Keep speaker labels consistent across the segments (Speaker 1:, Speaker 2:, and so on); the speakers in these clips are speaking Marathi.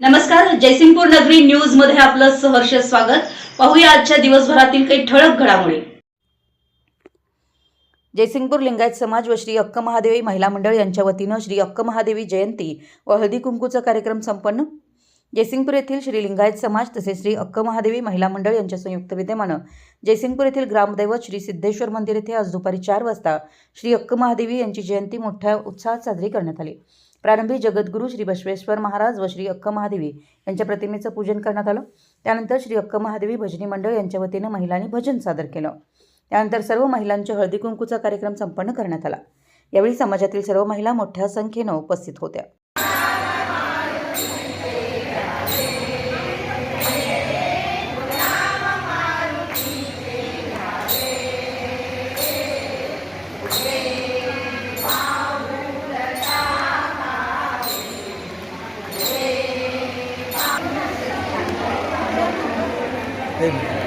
Speaker 1: नमस्कार जयसिंगपूर नगरी न्यूजमध्ये आपलं सहर्ष स्वागत. पाहूया आजच्या दिवसभरातील काही ठळक घडामोडी.
Speaker 2: जयसिंगपूर लिंगायत समाज व श्री अक्क महादेवी महिला मंडळ यांच्या वतीनं श्री अक्क महादेवी जयंती व हळदी कुंकूचा कार्यक्रम संपन्न. जयसिंगपूर येथील श्री लिंगायत समाज तसेच श्री अक्क महादेवी महिला मंडळ यांच्या संयुक्त विद्यमानं जयसिंगपूर येथील ग्रामदैवत श्री सिद्धेश्वर मंदिर येथे आज दुपारी चार वाजता श्री अक्क महादेवी यांची जयंती मोठ्या उत्साहात साजरी करण्यात आली. प्रारंभी जगद्गुरू श्री बसवेश्वर महाराज व श्री अक्क महादेवी यांच्या प्रतिमेचं पूजन करण्यात आलं. त्यानंतर श्री अक्क महादेवी भजनी मंडळ यांच्या वतीनं महिलांनी भजन सादर केलं. त्यानंतर सर्व महिलांच्या हळदी कुंकूचा कार्यक्रम संपन्न करण्यात आला. यावेळी समाजातील सर्व महिला मोठ्या संख्येनं उपस्थित होत्या.
Speaker 3: দেবী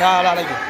Speaker 3: Ja, आला आला की